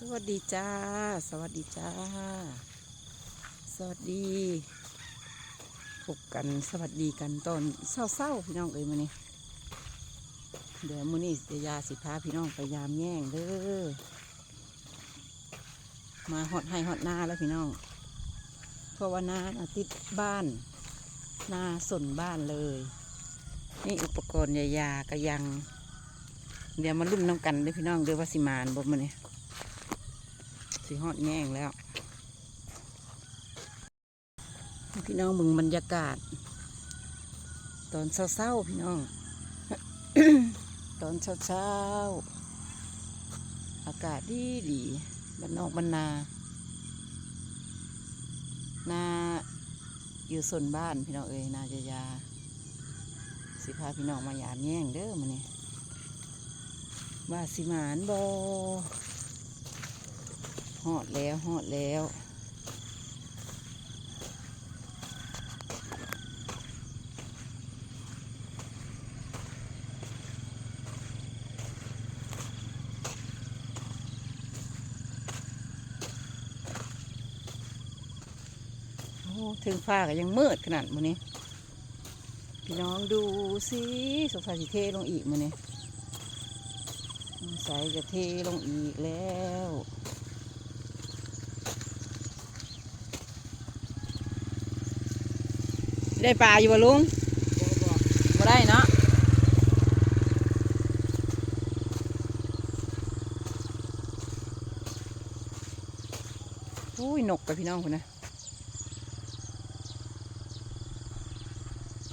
สวัสดีจ้า สวัสดีจ้า สวัสดีพบกันสวัสดีกันตอนเศร้าๆพี่น้องเอ้ยมานี่เดี๋ยวมื้อนี้เดียาสิพาพี่น้องไปยามแย่งเด้อมาหอดให้หอดหน้าแล้วพี่น้องเพราะว่านาน่ะติดบ้านนาสนบ้านเลย นี่อุปกรณ์ยายากระยัง เดี๋ยวมาลุ่มน้ำกันเด้วยพี่น้องเดี๋ยวว่าสิมานบ่มาเนี่ สิฮอดแง่งแล้ว พี่น้องมึงบรรยากาศ ตอนเศร้าๆพี่น้อง ตอนเช้าๆอากาศดีดีบ้านนอกบ้านนา นาอยู่ส่วนบ้านพี่น้องเอ้ยนาจะยาสิพาพี่น้องมาหยามแย่งเด้อมาเนี่ยว่าสิหมานบอ หอดแล้วหอดแล้วโอ้ถึงฟ้าก็ยังมืดขนาดมื้อนี้ พี่น้องดูสิสงสัยสิเทลงอีกมื้อนี้ใส่จะเทลงอีกแล้ว ได้ปลาอยู่บ่ลุงบ่ได้เนาะอุ้ยนกไปพี่น้องคนนะ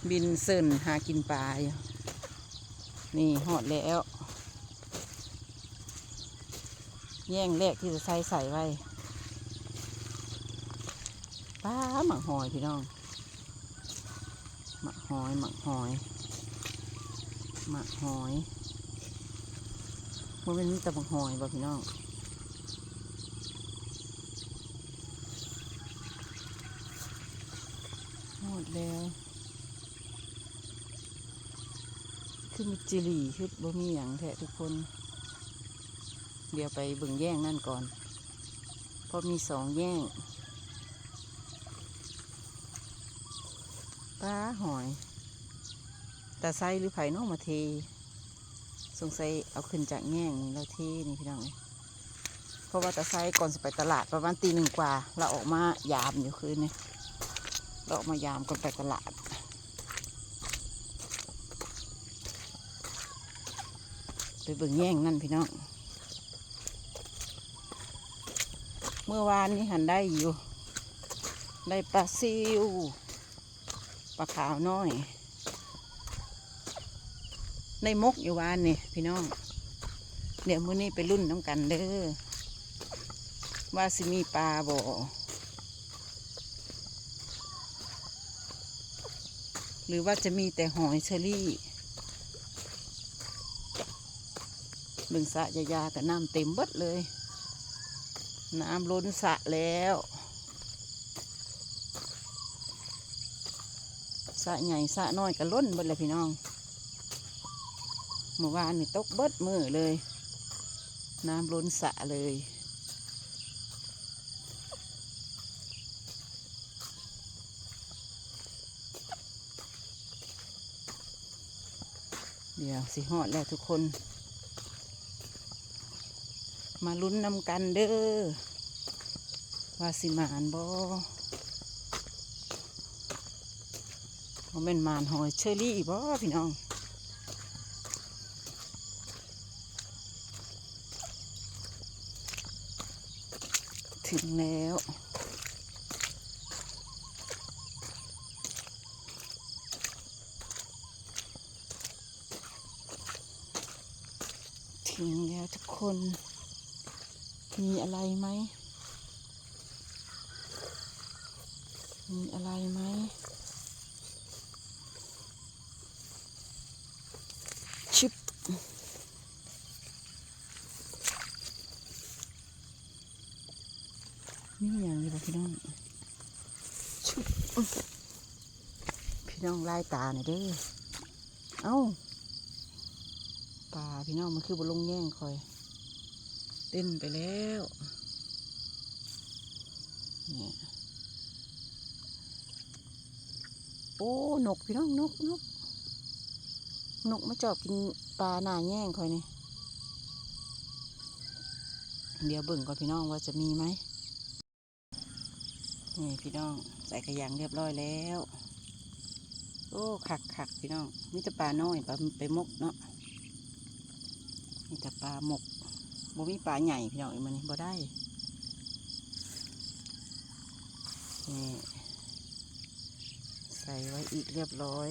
บินเซินหากินปลาอยู่นี่หอดแล้ว แย่งแรกที่จะใส่ใส่ไว้ป้าหมักหอยพี่น้อง หมักหอย หมักหอย หมักหอยมันเป็นมีแต่หมักหอยบ่พี่น้องหมดแล้วคือมีจิหลีคือบ่มีอย่างแท้ทุกคน เดี๋ยวไปบิ่งแย่งนั่นก่อน เพราะมีสองแย่ง ปลาหอยตาไซหรือไผ่นอกมาเทสงสัยเอาขึ้นจากแง่งนี่แล้วเทนี่พี่น้องเพราะว่าตาไซก่อนจะไปตลาดประมาณตีหนึ่งกว่า เราออกมายามอยู่คืนนี้เราออกมายามก่อนไปตลาดไปเบิ่งแย่งนั่นพี่น้อง เมื่อวานนี้หันได้อยู่ ได้ปลาซิว ปลาขาวน้อยได้มกอยู่วานนี่พี่น้องเดี๋ยวมื้อนี้ไปรุ่นน้ำกันเด้อว่าสิมีปลาบ่หรือว่าจะมีแต่หอยเชอรี่เบึงสะยายากับน้ำเต็มเบิดเลย น้ำล้นสะแล้ว สะใหญ่สะน้อยก็ล้นเบิดเลยพี่น้องเมื่อวานนี่ตกเบิดมือเลย น้ำล้นสะเลยเดี๋ยวสิหอดแล้วทุกคน มาลุ้นนำกันเด้อว่าสิมานบ่ ว่าเป็นมานหอยเชอรี่บ่พี่น้องถึงแล้วถึงแล้วทุกคน มีอะไรไหม มีอะไรไหม ชิบมีอย่างนี้ป่ะพี่น้องชุบพี่น้องไล่ตาหน่อยเด้อเอ้าป่าพี่น้องมันคือบนลงแย่งคอย เต้นไปแล้วนี่โอ้นกพี่น้องนกนกนกมาจอบกิน ปลาหน้าแย่งคอยนี่เดี๋ยวเบิ่งก่อนพี่น้องว่าจะมีไหมนี่พี่น้องใส่กระยังเรียบร้อยแล้ว โอ้ขักขักพี่น้องมีแต่ปลาน้อยปลาไปมกเนาะมีแต่ปลาหมกบ่มีปลาใหญ่พี่น้องอีมันนี่บ่ได้นี่ใส่ไว้อีกเรียบร้อย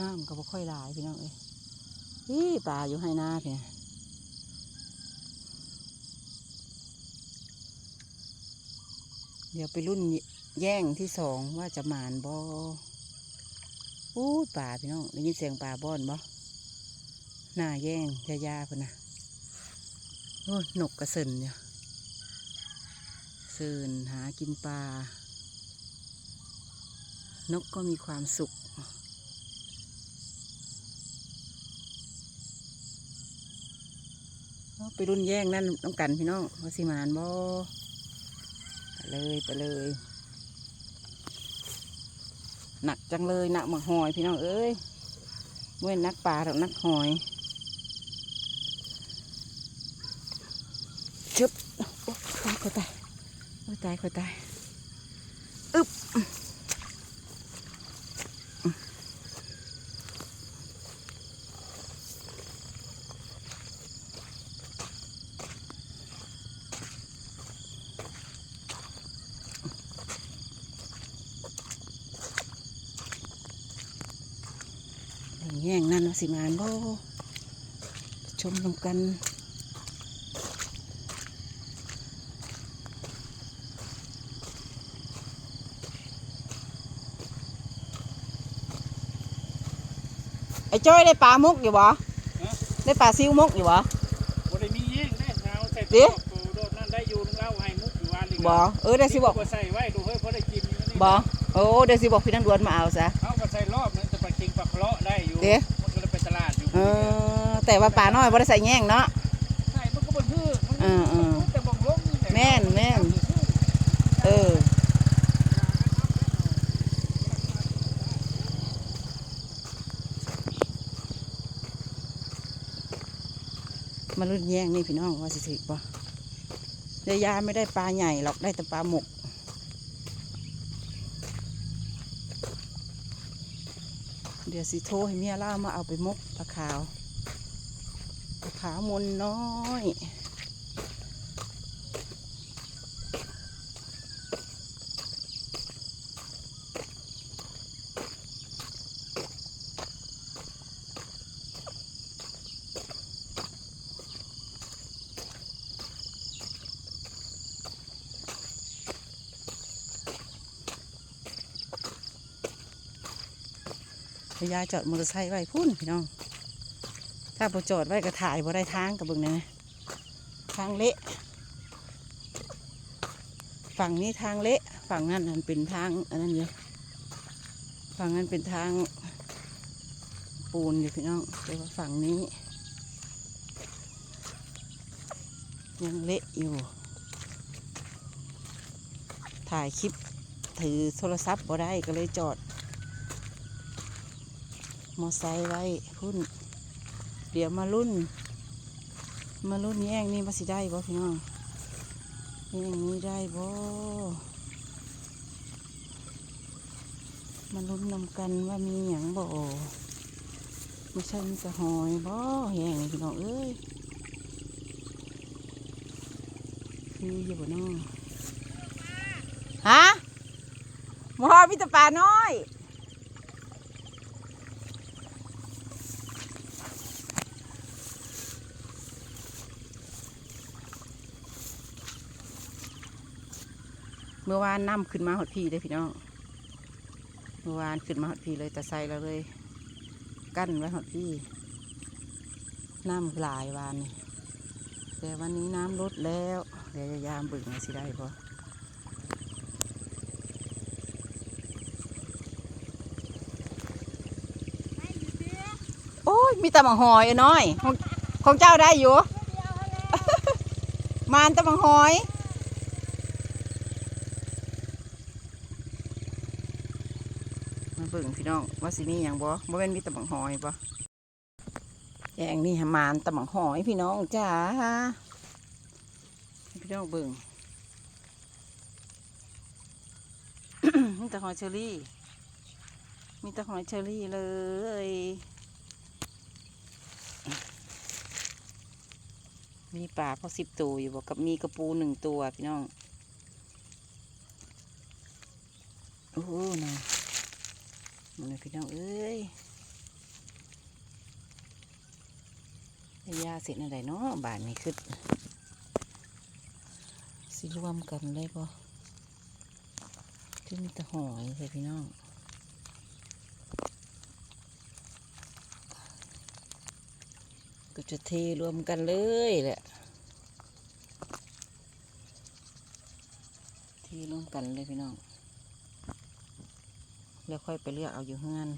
น้ำก็บ่ค่อยหลายพี่น้องเอ้ยนี่ปลาอยู่ให้หน้าพี่นะเดี๋ยวไปรุ่นแย่งที่สองว่าจะหมานบ่อู้ป่าพี่น้องได้ยินเสียงป่าบ้อนบ่หน้าแย่งยายาพุ่นนะโอ้ยนกกระสินเนี่ยเสินหากินปลานกก็มีความสุข ไปรุ่นแย่งนั่นต้องกันพี่น้องว่าสิมานบ่ไปเลยไปเลย หนักจังเลยหนักหมักหอยพี่น้องเอ้ยเมื่อนักปลาหรอกนักหอยชึบโอ้ยขอตายโอตายขอตาย แย่งนั่นว่าสิมานบ่ชมลงกันไอ้จ้อยได้ปลามุกอยู่บ่ได้ปลาซิวมุกอยู่บ่บ่ได้มีแย่งได้เงาใส่เอ๊ะตัวโดดนั่นได้อยู่นึงเล่าให้มุกอยู่วันนี้บ่เออได้สิบอกบ่ใส่ไว้ดูเฮ้ยพอได้กินอยู่นี่บ่โอ้เดี๋ยวสิบอกพี่นังดวนมาเอาซะเอาก็ใส่รอบนึงจะ ไปกินปลาเคราะห์ได้อยู่เอ๊ะมันก็เลยไปตลาดอยู่เออ แต่ว่าปลาน้อยบ่ได้ใส่แง่งเนาะ ใช่มันก็บ่ฮื้อมันเออเออ แต่บ่ลงนี่หละแม่นแม่นเออ มารุ่นแย่งนี่พี่น้องว่าสิถือป่ะเดี๋ยวยาไม่ได้ปลาใหญ่หรอกได้แต่ปลาหมก เดี๋ยวสิโทรให้เมียล่ามาเอาไปมกปลาขาวปลาขาวมนน้อย ยายจอดมอเตอร์ไซค์ไว้พุ่นพี่น้อง ถ้าพอจอดไว้ก็ถ่ายบ่ได้ทางกับเบิ่งนะทางเละ ฝั่งนี้ทางเละ ฝั่งนั้นมันเป็นทางอันนั้นอยู่ฝั่งนั้นเป็นทางปูนอยู่พี่น้องแต่ว่าฝั่งนี้ ยังเละอยู่ ถ่ายคลิปถือโทรศัพท์บ่ได้ก็เลยจอด มอไซค์ไว้พุ่น เดี๋ยวมารุ่น มารุ่นแย่งนี่มาสิได้บ่พี่น้องแย่งนี้ได้บ่มาลุ้นนำกันว่ามีหยังบ่ไม่ใช่มีแต่หอยบ่แย่งพี่น้องเอ้ยคืออยู่บ่น้องฮะมอมีแต่ปลาน้อย เมื่อวานน้ำขึ้นมาหดพีเลยพี่น้อง เมื่อวานขึ้นมาหดพีเลยแต่ใส่เราเลย กั้นไว้หดพีน้ำหลายวานนี่แต่วันนี้น้ำลดแล้ว เดี๋ยวจะยามบึงว่าสิได้ปะโอ้ยมีตะมังหอยน้อยของของเจ้าได้อยู่ มานตะมังหอย มาเบิ่ง พี่น้องว่าสิมีอย่างบ่บ่เป็นมีตะมังหอยบ่แยงนี่หามานตะมังหอยพี่น้องจ้าพี่น้องเบิ่งมีต่หอยเชอรี่ มีต่หอยเชอรี่เลยมีปลาพอสิบตัวอยู่บอกกับมีกระปูหนึ่งตัวพี่น้อง โอ้โหนะ มันเลยพี่น้องเอ้ยยาเสร็จอะไรเนาะบานนี้คือสิรวมกันเลยปะคือมีแต่หอยเลยพี่น้องก็จะเทรวมกันเลยแหละเทรวมกันเลยพี่น้อง แล้วค่อยไปเลือกเอาอยู่เฮือน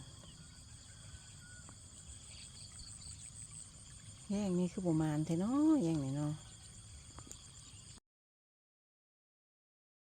แย่งนี้คือประมาณเท่เนาะแย่งนี่เนาะ